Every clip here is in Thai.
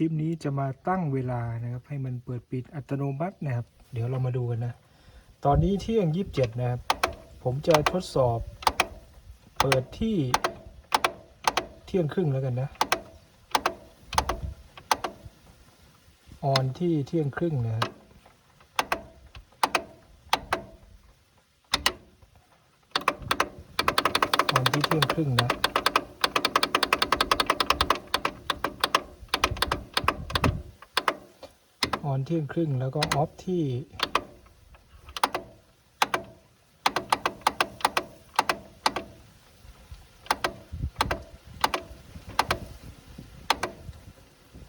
ลิปนี้จะมาตั้งเวลานะครับ ให้มันเปิดปิดอัตโนมัตินะครับ เดี๋ยวเรามาดูกันนะ ตอนนี้เที่ยงยีิบเจ็ดนะครับ ผมจะทดสอบ เปิดที่เที่ยงครึ่งแล้วกันนะออนที่เที่ยงครึ่งนะครับออนที่เที่ยงครึ่งนะ ออนเที่ยงครึ่งแล้วก็ออฟที่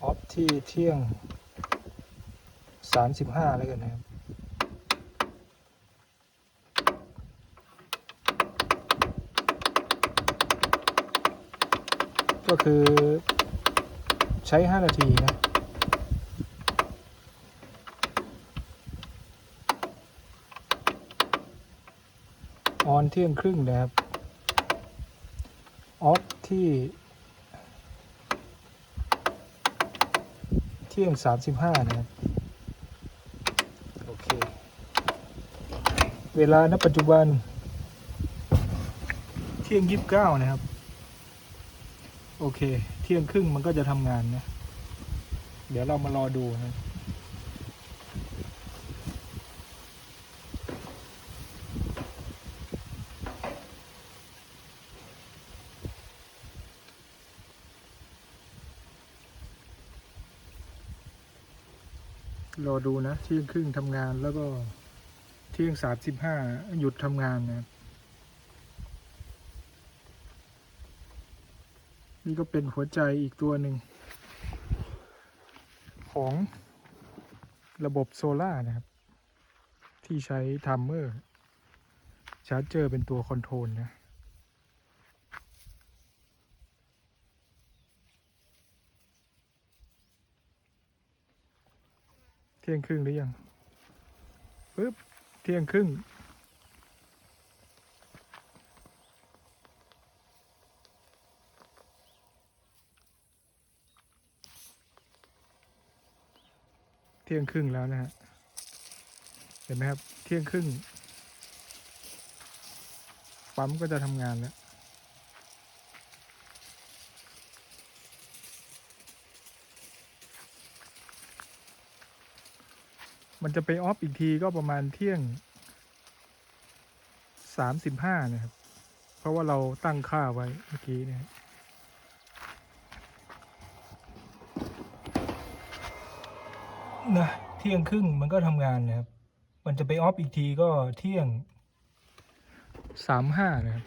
ออฟที่เที่ยงสามสิบห้าแล้วกันนะครับก็คือใช้ 5 นาทีนะ ออนเที่ยงครึ่งนะครับ ออฟที่ เที่ยง35นะครับ โอเค เวลาณปัจจุบัน เที่ยง29นะครับ โอเค เที่ยงครึ่งมันก็จะทำงานนะ เดี๋ยวเรามารอดูนะ รอดูนะเที่ยงครึ่งทำงานแล้วก็เที่ยงสามสิบห้าหยุดทำงานนะครับนี่ก็เป็นหัวใจอีกตัวหนึ่ง ของระบบโซล่านะครับ ที่ใช้ทัมเมอร์ชาร์จเจอร์เป็นตัวคอนโทรลนะ เที่ยงครึ่งหรือยังปึ๊บเที่ยงครึ่งเที่ยงครึ่งแล้วนะฮะเห็นไหมครับ เที่ยงครึ่ง ปั๊มก็จะทำงานแล้ว มันจะไปออฟอีกทีก็ประมาณเที่ยงสามสิบห้านะครับ เพราะว่าเราตั้งค่าไว้เมื่อกี้นะครับนะเที่ยงครึ่งมันก็ทำงานนะครับ มันจะไปออฟอีกทีก็เที่ยงสามห้านะครับ